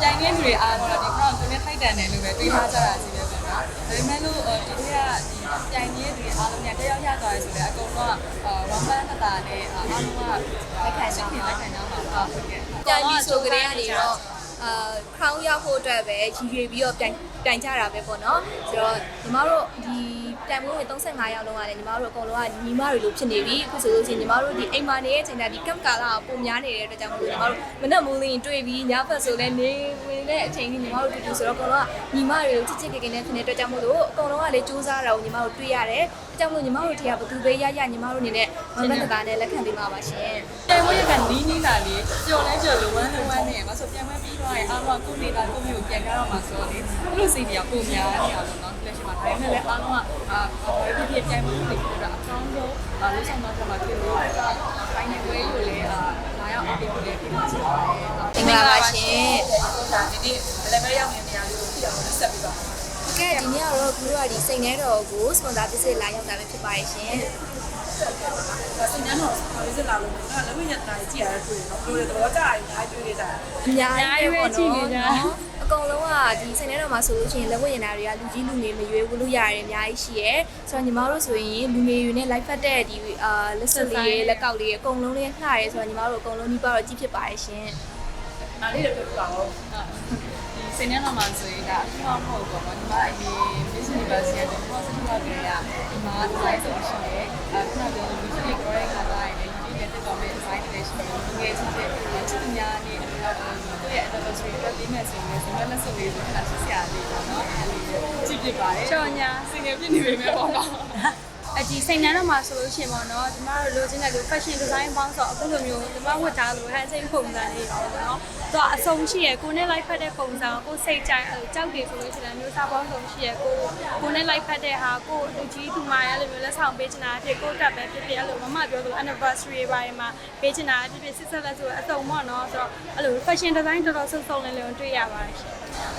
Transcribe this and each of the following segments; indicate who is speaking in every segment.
Speaker 1: ပြိုင်နေလူတွေအားတော့ဒီ crown သူနဲ့ထိုက်တန်တယ်လို့ပဲတွေးထားကြတာကြီးပဲပေါ့နော်ဒါပေမဲ့လို့ဒီထက်ကဒီပြိုင်နေတဲ့လူတွေအားလုံးကတယောက်ရသွားတယ်ဆိုတော့အကုန်လုံးကဝမ်ပန်းတတာနဲ့အားလုံးကလက်ခံကြလက်ခံကြမှာပါဟုတ်ကဲ့
Speaker 2: ပြန်ပြီးဆိုကြတဲ့ကနေတော့အာ crown ရောက်ဖို့အတွက်ပဲရည်ရွယ်ပြီးတော့ပြန်ပြန်ကြတာပဲပေါ့နော်ဆိုတော့ညီမတို့ဒီ တန်ဖိုးဝင်35ရောက်လုံးကလည်းညီမတို့အကုန်လုံးကညီမတွေလိုဖြစ်နေပြီအခုဆိုလို့ရှိရင်ညီမတို့ဒီအိမ်မာနေတဲ့အချိန်တိုင်းဒီကပ်ကာလာကပုံများနေတဲ့အတွက်ကြောင့်မို့လို့ညီမတို့မနဲ့မူးလင်းတွေ့ပြီးညဘက်ဆိုလည်းနေဝင်တဲ့အချိန်ကြီးညီမတို့တူတူဆိုတော့အကုန်လုံးကညီမတွေကိုချစ်ချစ်ခင်ခင်နဲ့ဖြစ်နေတဲ့အတွက်ကြောင့်မို့လို့အကုန်လုံးကလည်းစူးစမ်းတာကိုညီမတို့တွေ့ရတယ်အဲကြောင့်မို့ညီမတို့ထေကဘသူပဲရရညီမတို့အနေနဲ့မမတတာနဲ့လက်ခံပေးပါပါရှင်
Speaker 1: ပြိုင်ပွဲရကနီးနီးလာလေပျော်လဲပျော်လို့ဝမ်းလဲဝမ်းနေမှာဆိုပြိုင်ပွဲပြီး သွားရင်အားလုံးကကိုယ်နေတာကိုမျိုးပြန်ကြတော့မှာဆိုတော့လေသူတို့စိတ်တွေကပုံများနေတာပေါ့နော်လက်ရှိမှာဒါပေမဲ့လည်းအားလုံးကအာဘာဖြစ်ဖြစ်ပြိုင်ပွဲတွေပြီးတော့အကောင်းဆုံးအာလို့ဆောင်တော့မှာဖြစ်လို့ပိုင်းနေဝဲယူလေအာလာရောက်အောင်ပြီးလည်းပြီးမှာဆိုပါတယ်
Speaker 2: မင်္ဂလာပါရှင်
Speaker 1: ဒါဒီနေ့ level ရောက်နေတဲ့နေရာလေးကိုပြအောင်ဆက်ပြီးပါ
Speaker 2: ကဲဒီနေ့ကတော့ခုတို့ကဒီစိတ်နှဲတော်ကိုစပွန်ဆာပစ္စည်းလာရောက်တာပဲဖြစ်ပါရဲ့ရှင်
Speaker 3: ဒါစိတ်နှမ်းတော့ဘာလို့စစ်လာလို့လဲ။လက်ဝဲရတာကြီးကြည့်ရတဲ့တွေ့တော့ဘယ်လိုလဲသဘောကျရင်အားတွေ့နေတာ
Speaker 2: အများကြီးပဲကြည့်နေကြအကုန်လုံးကဒီစိတ်နှဲတော်မှာဆိုလို့ရှိရင်လက်ဝတ်ရင်တာတွေကလူကြီးလူငယ်မရွေးဘူးလို့ရတယ်အများကြီးရှိရဲဆိုတော့ညီမတို့ဆိုရင်လူငယ်တွေနဲ့ live ဖတ်တဲ့ဒီအာလက်စလေးတွေလက်ကောက်လေးတွေအကုန်လုံးလေးလှရဲဆိုတော့ညီမတို့အကုန်လုံးဒီပါတော့ကြည့်ဖြစ်ပါရဲ့ရှင်။
Speaker 3: ဒါလေးတွေပြောပြပါဦး
Speaker 1: ဒီ စနေနေ့မှာဆိုရင်ဒါအမှမဟုတ်ပေါ့နော်ဒီမှာဒီ Miss Universe ရဲ့ positive ကလေးကဒီမှာ design ဆိုရှိတယ်အခုနကလူကြီးတွေ correct ခါတိုင်းလေဒီနဲ့တက်တော့မယ့် design တွေရှိတယ်ငယ်ချင်းတွေချစ်သူများနေတယ်တော့သူရဲ့ anniversary အတွက်လေးမဲ့ဆိုရင်ဆိုတော့လက်စုပ်လေးကိုခဏချစ်စရာလေးပေါ့နော်အဲ့လေးကြည့်ပြပါတယ်
Speaker 4: ချော်ညာ
Speaker 1: စင်ငယ်ပြနေပေမဲ့ပေါ့နော်
Speaker 4: အဒီစိတ်နှမ်းတော့မှာဆိုလို့ရှိရင်ပေါ့နော်ဒီမှာလိုချင်တဲ့လူ fashion design ပေါင်းဆိုအခုလိုမျိုးဒီမှာဝတ်ထားလို့ဟန်စိတ်ပုံစံလေးပေါ့နော် သူကအစုံရှိရယ်ကိုနဲ့လိုက်ဖက်တဲ့ပုံစံကိုစိတ်ကြိုက်ကြောက်တယ်ဆိုလို့ရှိရင်မျိုးစားပေါင်းစုံရှိရယ်ကိုကိုနဲ့လိုက်ဖက်တဲ့ဟာကိုလူကြီးသူမရအဲ့လိုမျိုးလက်ဆောင်ပေးချင်တာဖြစ်ကိုတက်ပဲဖြစ်ဖြစ်အဲ့လိုမမပြောသလို anniversary ပိုင်းမှာပေးချင်တာဖြစ်ဖြစ်စစ်ဆက်လက်ဆိုအစုံပေါ့နော်ဆိုတော့အဲ့လို fashion design တော်တော်စုံစုံလင်လင်တွေ့ရပါတယ်ရှင်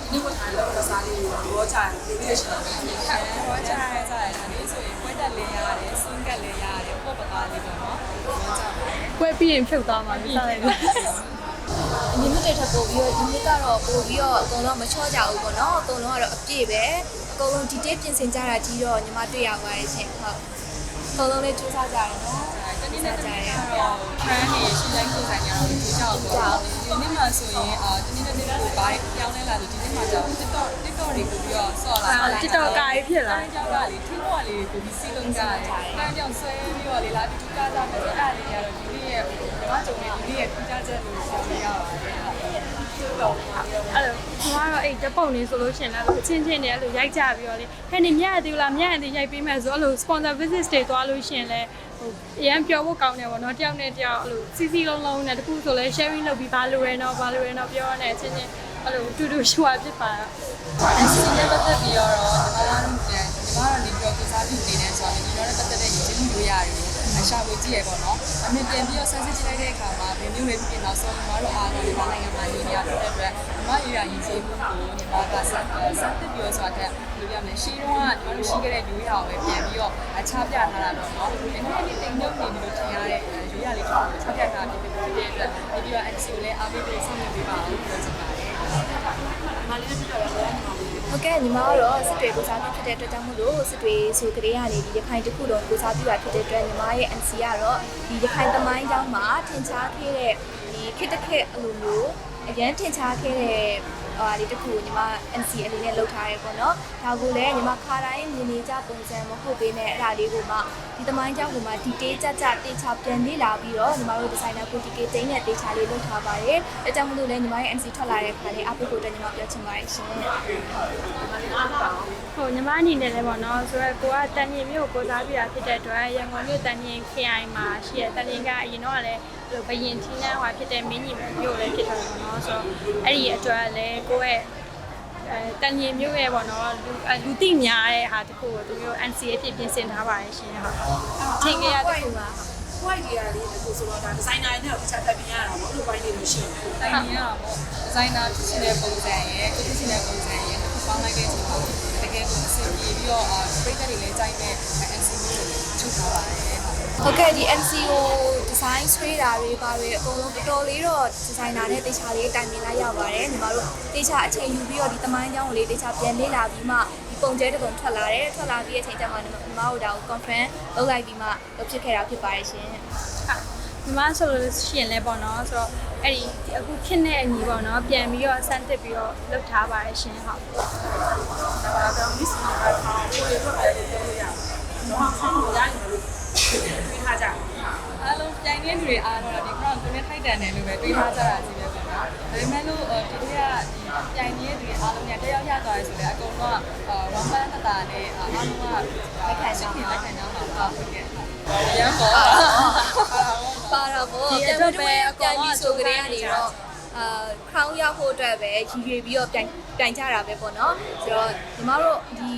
Speaker 4: ။
Speaker 3: ဒီဝတ်ထားလို့ကစားလေးကိုသဘောကျရင်ဒီလိုရှိတယ်
Speaker 1: ဟောကြားရကြတယ်ဒါလေးဆိုရင်ပွဲတက်လေးရတယ်စင်ကက်လေးရတယ်ပေါ့ပကားလေးပေါ့နော်ဟောကြားပါတယ်။
Speaker 4: ပွဲပြီးရင်ဖြုတ်သွားမှာပြစားလိုက်လို့
Speaker 2: အညီမတွေ ထပ်ပို့ပြီးတော့ဒီနေ့ကတော့ပို့ပြီးတော့အကုန်လုံးမချော့ကြဘူးပေါ့နော်အကုန်လုံးကတော့အပြည့်ပဲအကုန်လုံး detail ပြင်ဆင်ကြတာကြီးတော့ညီမတွေ့ရပါတယ်ရှင်ဟုတ်အကုန်လုံးလေးစူးစမ်းကြတယ်နော်
Speaker 1: တနည်းနဲ့တနည်းကတော့ trend တွေရှင်းတိုင်းပုံစံညာတော့ဒီကြောက်ပေါ့ဒီနေ့မှဆိုရင်အာတနည်းနဲ့တနည်းကိုဘာပြောင်းလဲလာလို့ဒီနေ့မှကျတော့ TikTok TikTok တွေကိုပြီးတော့ဆော့လာ
Speaker 4: တစ်တော်ကာကြီးဖြစ်လာ
Speaker 1: တိုင်းကြောက်ကလေထင်းတော့လေကိုပြီးစီးလုံးကြတယ်။တိုင်းကြောင်ဆွဲပြီးတော့လေလာပြီးတူကားစားမယ်အဲ့ဒါလေးကတော့ဒီနေ့ရဲ့ဓမ္မကြုံနဲ့ဒီနေ့ရဲ့ထူးခြားချက်လို့ပြောရပါတယ်။
Speaker 4: အဲ့လိုကျွန်တော်ကတော့အဲ့တပုတ်နေဆိုလို့ရှရင်လည်းအဲ့လိုချင်းချင်းတွေအဲ့လိုရိုက်ကြပြီးတော့လေဟဲ့နေမြတ်ရသေးလားမြတ်ရသေးရိုက်ပေးမယ်ဆိုအဲ့လို sponsor visit တွေသွားလို့ရှရင်လည်းဟိုအရန်ပြောဖို့ကောင်းတယ်ဗောနော်တယောက်နဲ့တယောက်အဲ့လိုစီစီလုံးလုံးနဲ့တခုဆိုလဲ sharing လုပ်ပြီးဘာလို့ရဲနော်ဘာလို့ရဲနော်ပြောရတဲ့ချင်းချင်းအဲ့လိုတူတူရှွာဖြစ်ပါတော့
Speaker 1: အစီအစဉ်ပတ်သက်ပြီးတော့ဒီမှာဒီမှာနေပြီးတော့ကစားပြီးနေတယ်ဆိုတော့ဒီတော့ပတ်သက်တဲ့ရည်ချင်းမျိုးရတယ် အရှာကိုကြည့်ရပေါ့နော်အမြင်ပြန်ပြီးတော့ဆန်းစစ်ကြည့်လိုက်တဲ့အခါမှာဘယ်မျိုးပဲဖြစ်ဖြစ်နောက်ဆုံးညီမတို့အားလုံးဒီမှာနိုင်ငံမှာနေနေရတဲ့အတွက်ညီမရရရည်ချင်းမှုကိုညီမကစစတက်ပြီးတော့ဆိုတာကလို့ရမယ်ရှင်းတော့ညီမတို့ရှိခဲ့တဲ့ယူရအောင်ပဲပြန်ပြီးတော့အခြားပြထားတာတော့နော်ဒီနေ့ဒီတိမ်ညုပ်နေလို့ထင်ရတဲ့ယူရလေးကိုခြားပြထားဖြစ်ဖြစ်ဖြစ်တဲ့အတွက်ဒီပြီးတော့ NC ကိုလည်းအားပေးပြီးဆောင်ရွက်ပေးပါအောင်ပြောချင်ပါတယ်။
Speaker 3: မလေးတို့ပြောတော့လည်းမဟုတ်ဘူး
Speaker 2: ဟုတ်ကဲ့ညီမကတော့စစ်တွေကိုစားပြုဖြစ်တဲ့အတွက်ကြောင့်မို့လို့စစ်တွေဆိုကြတဲ့ကနေဒီရခိုင်တစ်ခုလုံးကိုစားပြုတာဖြစ်တဲ့အတွက်ညီမရဲ့ NC ကတော့ဒီရခိုင်သမိုင်းကျောင်းမှာထင်ရှားခဲ့တဲ့ဒီခေတ်တစ်ခေတ်အလိုမျိုးအရန်ထင်ရှားခဲ့တဲ့ဟာဒီတစ်ခုကိုညီမ NC အနေနဲ့လုပ်ထားရဲပေါ့နော်ဒါကိုလည်းညီမခါတိုင်းမြင်နေကြပုံစံမဟုတ်သေးနဲ့အဲ့ဒါလေးကိုမှ ဒီသမိုင်းကျောင်းကိုမှ detail ကြကြတေချာပြန်လေ့လာပြီးတော့ညီမတို့ဒီဇိုင်နာကို detail သိမ်းတဲ့တေချာလေးလုပ်ထားပါတယ်အဲကြောင့်မလို့လည်းညီမရဲ့ NC ထွက်လာတဲ့ခါလေးအပိကိုတက်ညီမပြောချင်ပါတယ်ရှင်
Speaker 4: ဟိုညီမအနေနဲ့လည်းပေါ့နော်ဆိုတော့ကိုကတန်မြင်မြို့ကိုစားပြတာဖြစ်တဲ့အတွက်ရန်ကုန်မြို့တန်မြင် KI မှာရှိတဲ့တန်မြင်ကအရင်တော့ကလည်းဟိုဘယင်ချင်းနှန်းဟွာဖြစ်တဲ့မင်းကြီးမြို့လည်းဖြစ်တယ်ပေါ့နော်ဆိုတော့အဲ့ဒီအတွက်လည်းကိုရဲ့အဲ တန်မြင်မြို့ရဲ့ပေါ့နော်လူလူသိများတဲ့ဟာတခုကိုသူမျိုး NCA ဖြစ်ပြင်ဆင်ထားပါတယ်ရှင်ဟုတ်ချိန်ကြရတစ်ခုပါ။
Speaker 3: white တွေရာလေးကိုဆိုတော့ဒါဒီဇိုင်နာတွေနဲ့တခြားတက်ပြရတာပေါ့။အဲ့လိုပိုင်းလေးလို့ရှိရင်
Speaker 1: တိုင်နေရတာပေါ့ဒီဇိုင်နာဖြစ်နေတဲ့ပုံစံရယ်ကိုဖြစ်နေတဲ့ပုံစံရယ်တစ်ခုပေါင်းလိုက်တဲ့အချိန်မှာတကယ်ကိုအဆင်ပြေပြီးတော့ပရိသတ်တွေလည်းကြိုက်မဲ့ NC ကိုချုပ်ထားပါတယ်
Speaker 2: ဟုတ်ကဲ့ဒီ NCO ဒီဆိုင်ဆွေးတာတွေပါတွေအကုန်လုံးတော်တော်လေးတော့ဒီဇိုင်နာနဲ့တေချာလေးတိုင်ပင်လိုက်ရပါတယ်ညီမတို့တေချာအချိန်ယူပြီးတော့ဒီတမိုင်းကြောင်းကိုလေးတေချာပြန်လေ့လာပြီးမှဒီပုံကျဲတစ်ပုံထွက်လာတယ်ထွက်လာပြီးတဲ့အချိန်ကျမှညီမတို့ဒါကို conference လုပ်လိုက်ပြီးမှလုပ်ဖြစ်ခဲ့တာဖြစ်ပါတယ်ရှင်
Speaker 4: ဒီမှာဆိုလို့ရှိရင်လည်းပေါ့နော်ဆိုတော့အဲ့ဒီအခုဖြစ်နေအညီပေါ့နော်ပြန်ပြီးတော့ဆန်းတစ်ပြီးတော့လုပ်ထားပါတယ်ရှင်ဟုတ်
Speaker 3: ဒါကတော့ miss နေတာခေါင်းကိုရထွက်တယ်လို့ပြောလို့ရတယ်။တော့ခေါင်းကိုရရင်လို့တွေးထားကြ တယ်။
Speaker 1: အားလုံးပြိုင်နေတဲ့လူတွေအားလုံးတော့ဒီ crown ကိုနဲ့ထိုက်တန်တယ်လို့ပဲတွေးထားကြတာကြီးပဲပေါ့နော်။ဒါပေမဲ့လို့ဒီထက်ကဒီပြိုင်နေတဲ့လူတွေအားလုံးကတယောက်ရသွားတယ်ဆိုလည်းအကုန်လုံးကဝမ်ပန်းတတာနဲ့အားလုံးကလက်ခံကြလက်ခံကြမှာပါဟုတ်ကဲ့။ရမ်းပေါ်။
Speaker 2: ပါတော့ဗောပြန်ပြီးတော့ပြန်ပြီးဆိုကြတဲ့ကနေတော့အာ crown ရောက်ဖို့အတွက်ပဲရည်ရွယ်ပြီးတော့ပြန်ပြန်ကြတာပဲပေါ့နော်ဆိုတော့ညီမတို့ဒီ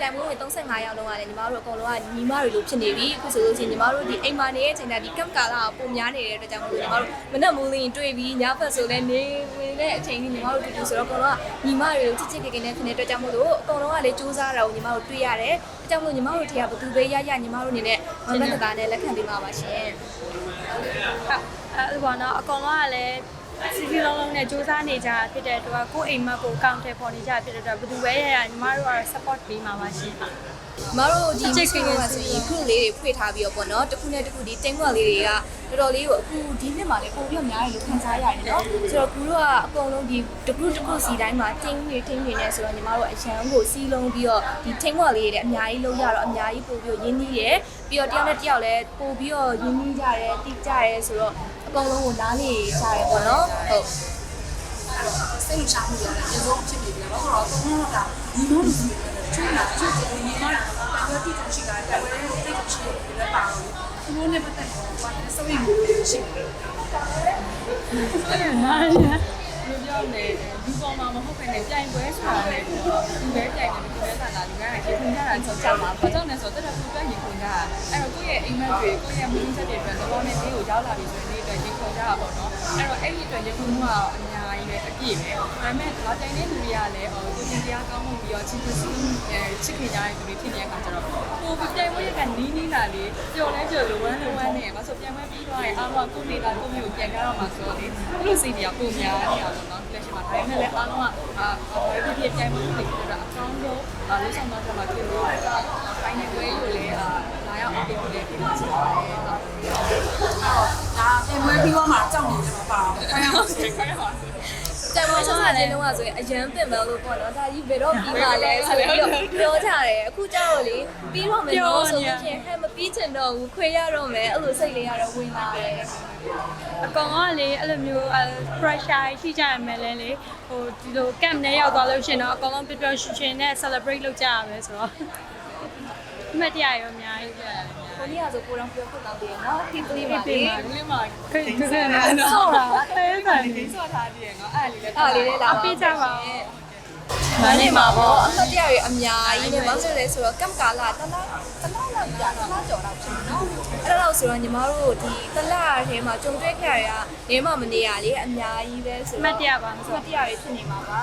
Speaker 2: တိုင်မွေးဝင်35ရောက်လုံးကလည်းညီမတို့အကုန်လုံးကညီမတွေလိုဖြစ်နေပြီအခုဆိုလို့ရှိရင်ညီမတို့ဒီအိမ်မာနေတဲ့အချိန်ကဒီ camp ကာလာပုံများနေတဲ့အတွက်ကြောင့်မို့လို့ညီမတို့မနက်မိုးလင်းတွေ့ပြီးညဘက်ဆိုလည်းနေဝင်တဲ့အချိန်ကြီးညီမတို့တူတူဆိုတော့အကုန်လုံးကညီမတွေလိုချစ်ချစ်ခင်ခင်နဲ့ဖြစ်နေတဲ့အတွက်ကြောင့်မို့လို့အကုန်လုံးကလည်းစူးစမ်းတာကိုညီမတို့တွေ့ရတယ်အဲကြောင့်မို့ညီမတို့ထေကဘသူပဲရရညီမတို့အနေနဲ့မမတတာနဲ့လက်ခံပေးပါပါရှင်
Speaker 4: ဟုတ်အဲ့ဒါပေါ့နော်အကောင်လုံးကလည်း စီစီလုံးလုံးနဲ့စူးစမ်းနေကြတာဖြစ်တဲ့အတွက်ကိုယ့်အိမ်မက်ကိုအကောင့်ထဲပေါ်နေကြတာဖြစ်တဲ့အတွက်ဘယ်သူပဲရရညီမတို့ကတော့ support ပေးမှာပါရှင်
Speaker 2: မတို့ဒီ
Speaker 4: ချစ်
Speaker 2: ချစ်
Speaker 4: ခင်
Speaker 2: ခင်
Speaker 4: ခင်
Speaker 2: ကဆိုရင်ခုလေးတွေဖွင့်ထားပြီးတော့ပေါ့နော်တစ်ခုနဲ့တစ်ခုဒီ team work လေးတွေကတော်တော်လေးကိုအခုဒီနှစ်မှာလည်းပုံပြီးတော့များတယ်လို့ခံစားရတယ်နော်ဆိုတော့ကူတို့ကအကုန်လုံးဒီတစ်ခုတစ်ခုစီတိုင်းမှာ team တွေ team တွေနဲ့ဆိုတော့ညီမတို့အရန်ကိုစီးလုံးပြီးတော့ဒီ team work လေးတွေလည်းအများကြီးလုပ်ရတော့အများကြီးပို့ပြီးတော့ရင်းနှီးတယ်ပြီးတော့တယောက်နဲ့တယောက်လည်းပို့ပြီးတော့ရင်းနှီးကြတယ်တိကျတယ်ဆိုတော့အ ကုန်လုံးကိုနားလေကြတယ်ပေါ့နော်ဟုတ်
Speaker 3: စိတ်ချမှုရတယ်အရင်ဆုံးဖြစ်နေတယ်ဘာလို့လဲဆိုတော့ဒီလိုလိုချွေးလာချွေးတယ်ဒီမှာတော့တိကျရှိတာတယ်ဝဲတိကျရှိတယ်လည်းပါတော့ဒီလိုနဲ့ပတ်သက်တော့ဘာလဲစိတ်မှုရှိတယ်
Speaker 1: လူပြောနေလူပေါ်မှာမဟုတ်ခင်နဲ့ပြိုင်ပွဲဆိုတာလေလူပဲပြိုင်တယ်လူပဲသာလာလူကရေခွန်ကြတာကြောက်ကြမှာဘာကြောင့်လဲ ဆိုတော့တက်တက်ပြပြရေခွန်ကြတာအဲ့တော့ကိုယ့်ရဲ့အိမ်မက်တွေကိုယ့်ရဲ့မင်းချက်တွေအတွက်သဘောနဲ့လေးကိုရောက်လာပြီဆိုရင်ဒီအတွက်ရေခွန်ကြတာပေါ့နော်အဲ့တော့အဲ့ဒီအတွက်ရေခွန်မှုကအများကြီးပဲအပြည့်ပဲဒါပေမဲ့လာတိုင်တဲ့လူတွေကလည်းဟိုကိုတင်တရားကောင်းမှုပြီးတော့ချစ်ချစ်စီချစ်ခင်ကြတဲ့လူတွေဖြစ်နေတဲ့အခါကျတော့ကိုပြိုင်ပွဲရကနီးနီးလာလေပျော်လဲပျော်လို့ဝမ်းလို့ဝမ်းနေဘာလို့ပြိုင်ပွဲပြီးသွားရင်အားလုံးကကိုယ်နေတာကိုမျိုးပြန်ကြတော့မှာဆိုတော့လေအဲ့လိုစိတ်တွေကပုံများနေတာပေါ့နော်လက်ရှိမှာဒါပေမဲ့လည်းအားလုံးကအာဘာဖြစ်ဖြစ်ပြိုင်ပွဲတွေဖြစ်တာအကောင်းဆုံးအာလို့ဆောင်တော့မှာဖြစ်လို့ ပိုင်းနေွေးကိုလည်းအာလာရောက်အောင်လုပ်လို့လည်းဖြစ်ချင်ပါတယ်ဟုတ်
Speaker 3: ဒါပြင်ပွဲပြီးတော့မှကြောက်နေတယ်မပါဘူးခိုင်းအောင်
Speaker 1: ကဲ့ခွဲပါစေ
Speaker 2: တန်ဖိုးဆက်ဆက်ချင်းလုံးဝဆိုရင်အရန်ပင်မလို့ပေါ့နော်ဒါကြီးဘယ်တော့ပြီးပါလဲဆိုပြီးတော့ပြောကြတယ်အခုကျတော့လေပြီးတော့မယ်နော်ဆိုလို့ရှိရင်ဟဲ့မပြီးချင်တော့ဘူးခွေရတော့မယ်အဲ့လိုစိတ်လေးရတော့ဝင်လာတယ်
Speaker 4: အကောင်ကလေအဲ့လိုမျိုး pressure ရှိကြရမယ်လဲလေဟိုဒီလို camp နဲ့ရောက်သွားလို့ရှိရင်တော့အကောင်လုံးပျော်ပျော်ရွှင်ရွှင်နဲ့ celebrate လုပ်ကြရမယ်ဆိုတော့ အမှတ်တရရောအများကြီးပြရတယ်
Speaker 2: ကိုလေးကဆိုကိုတော့ပြောဖို့တောင်းတယ်နော်ဒီကလေးပါလေ
Speaker 1: ဒီလေးမှာ
Speaker 4: ခိတ်ခိတ်နဲ့ဆော့တာအဲဒါ
Speaker 1: ဒီ
Speaker 4: လေး
Speaker 1: ဆော့ထားပြီးရနော်အဲ့လေးလည်း
Speaker 2: အားလေးလေးလာပါ
Speaker 4: အပေးကြပါဦး
Speaker 2: မနေ့မှာပေါ့အသက်တရရအများကြီးနဲ့ဘာလို့လဲဆိုတော့ကမ်ကာလာတလားတလားလောက်ကြာတလားကြော်တော့ဖြစ်နော်အဲ့တော့ဆိုတော့ညီမတို့ဒီတလားထဲမှာကြုံတွေ့ခဲ့ရတဲ့နေမမနေရလေအများကြီးပဲဆို
Speaker 4: အ
Speaker 2: တော့
Speaker 4: မှတ်တရပါ
Speaker 2: အမှတ်တရရဖြစ်နေမှာပါ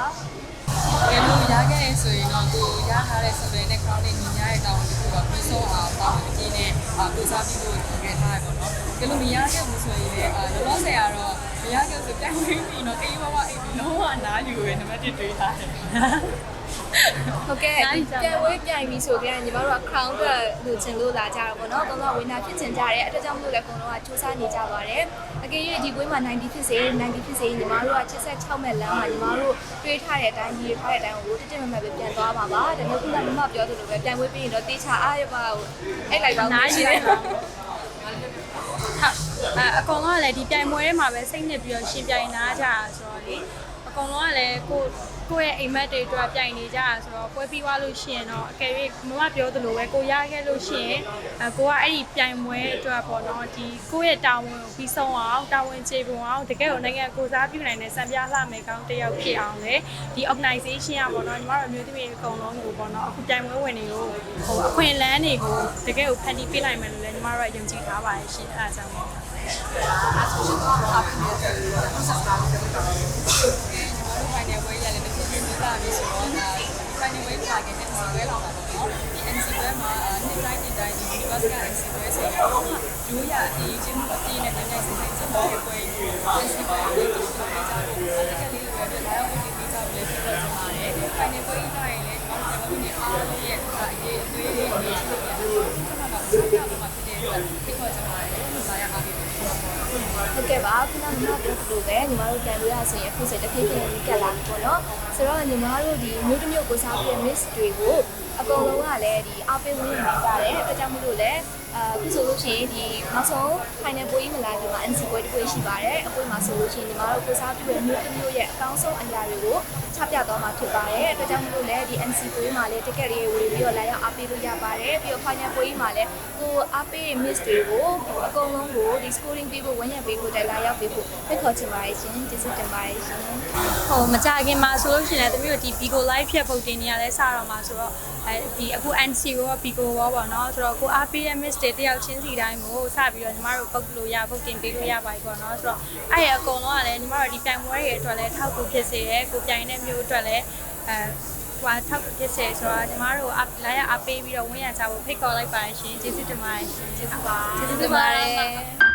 Speaker 1: ကဲလို့ရခဲ့ရင်ဆိုရင်တော့ကိုရထားတဲ့ survey နဲ့ crown နဲ့ညီညာရဲ့တောင်းတခုတော့ပြီးဆုံးအောင်ပါဝင်ခြင်းနဲ့အာကိုစားပြီးလို့ခဲ့ထားရပေါ့နော်ကဲလို့မရခဲ့ဘူးဆိုရင်လည်းအာလောလောဆယ်ကတော့မရခဲ့ဆိုပြန်ဝင်ပြီးတော့အေးဘဝအေးပြီးလုံးဝနားယူပဲနံပါတ်1တွေးထားတယ်
Speaker 2: ဟုတ်ကဲ့ပြန်ဝေးပြန်ပြီဆိုကြရင်ညီမတို့က crown အတွက်လူချင်လို့လာကြတာပေါ့နော်။ကတော့ဝင်းနာဖြစ်ချင်ကြတယ်။အဲဒါကြောင့်မလို့လည်းအကုန်လုံးကစူးစမ်းနေကြပါတယ်။အကယ်၍ဒီပွဲမှာ90ဖြစ်စေ90ဖြစ်စေညီမတို့က86မဲ့လမ်းမှာညီမတို့တွေးထားတဲ့အတိုင်းရည်ထားတဲ့အတိုင်းကိုတက်တက်မမတ်ပဲပြန်သွားပါပါ။ဒါမျိုးကလည်းမမပြောသလိုပဲပြန်ဝေးပြီးရင်တော့တေချာအားရပါကိုအဲ့လိုက်ပါဦး
Speaker 4: နားယူလိုက်ပါဟုတ်အအကောင်ကလည်းဒီပြိုင်ပွဲထဲမှာပဲစိတ်နှစ်ပြီးတော့ရှင်ပြိုင်နာကြတာဆိုတော့လေအကောင်လုံးကလည်းကို ကိုယ့်ရဲ့အိမ်မက်တွေအတွက်ပြိုင်နေကြတာဆိုတော့ပွဲပြီးသွားလို့ရှိရင်တော့အကယ်၍မမပြောသလိုပဲကိုရခဲ့လို့ရှိရင်အကိုကအဲ့ဒီပြိုင်ပွဲအတွက်ပေါ့နော်ဒီကိုယ့်ရဲ့တာဝန်ကိုပြီးဆုံးအောင်တာဝန်ကျေပွန်အောင်တကယ်ကိုနိုင်ငံကိုစားပြုနိုင်တဲ့စံပြလှမယ်ကောင်းတစ်ယောက်ဖြစ်အောင်လေဒီ organization ကပေါ့နော်ညီမတို့မျိုးသမီးတွေအကုန်လုံးကိုပေါ့နော်အခုပြိုင်ပွဲဝင်နေလို့ဟိုအခွင့်အလမ်းတွေကိုတကယ်ကိုဖန်တီးပေးနိုင်မယ်လို့လည်းညီမတို့ကယုံကြည်ထားပါတယ်ရှင်အဲဒါကြောင့်မို့
Speaker 3: အဆိုရှင်တော့အပြင်ရဲ့ဆက်ပြီးတော့ဆက်စားပြီးတော့
Speaker 1: ကျွန်တော်တို့ဖိုင်နယ်ပွဲရလည်းတ စ်ချက်ချင်းပြီးသားပြီဆိုတော့ဒါဖိုင် final wave ပါခဲ့တဲ့ NC ပွဲလောက်ပါတော့ဒီ NC ပွဲမှာနေ့တိုင်းနေ့တိုင်းဒီ universe က NC ပွဲဆိုတော့ရိုးရအေးချင်းအပြည့်နဲ့နိုင်နိုင်ဆိုင်ဆိုင်ချင်းပွဲပွဲ NC ပွဲကိုတူတူပေးကြလို့အတက်ကလေးတွေလည်းလာရောက်ဝင်ပေးကြလို့လည်းပြောချင်ပါတယ် final ပွဲကြီးတိုင်းလည်းကျွန်တော်တို့ဒီအားလုံး
Speaker 2: ဟုတ်ကဲ့ပါခုနကမပြောသလိုပဲညီမတို့တန်လို့ရဆိုရင်အခုစိတ်တစ်ဖြည်းဖြည်းလေးကတ်လာပြီပေါ့နော်ဆိုတော့ညီမတို့ဒီမျိုးတစ်မျိုးကိုစားပြီး miss တွေကိုအကုန်လုံးကလည်းဒီအပေးဝင်နေကြတယ်အဲကြောင့်မလို့လည်းအခုဆိုလို့ရှိရင်ဒီနောက်ဆုံး final ပွဲကြီးမလာခင်မှာ NC ပွဲတစ်ပွဲရှိပါတယ်အခုမှဆိုလို့ရှိရင်ညီမတို့ကိုစားပြီးတဲ့မျိုးတစ်မျိုးရဲ့အ ကောင်းဆုံးအရာတွေကိုချပြသွားမှာဖြစ်ပါတယ်အဲကြောင့်မလို့လည်းဒီ NC ပွဲမှာလည်း ticket တွေဝယ်ပြီးတော့လာရောက်အားပေးလို့ရပါတယ်ပြီးတော့ final ပွဲကြီးမှာလည်းကိုအားပေး miss တွေကိုအကုန်လုံးကိုဒီ scoring ပေးဖို့ဝန်းရံပေးဖို့တိုင်လာရောက်ပေးဖို့ဖိတ်ခေါ်ချင်ပါတယ်ရှင်ကျေးဇူးတင်ပါတယ်ရှင်
Speaker 4: ဟိုမကြခင်မှာဆိုလို့ရှိရင်လည်းတမီးတို့ဒီ Bigo Live ဖြတ်ပုတ်တင်နေရလဲစတော့မှာဆိုတော့အဲဒီအခု NC ကိုက Bigo ဘောပေါ့နော်ဆိုတော့ကိုအားပေးတဲ့ miss တွေတယောက်ချင်းစီတိုင်းကိုစပြီးတော့ညီမတို့ပုတ်လို့ရပုတ်တင်ပေးလို့ရပါပြီပေါ့နော်ဆိုတော့အဲ့ရအကုန်လုံးကလည်းညီမတို့ဒီပြိုင်ပွဲတွေအတွက်လည်းထောက်ကူဖြစ်စေတယ်ကိုပြိုင်တဲ့မျိုးအတွက်လည်းအဲဟိုထောက်ကူဖြစ်စေဆိုတော့ညီမတို့လာရအားပေးပြီးတော့ဝင်းရကြဖို့ဖိတ်ခေါ်လိုက်ပါရှင်ကျေးဇူးတင်ပါတယ်ရှင်ကျေးဇူးပါ
Speaker 2: ကျေးဇူးတင်ပါတယ်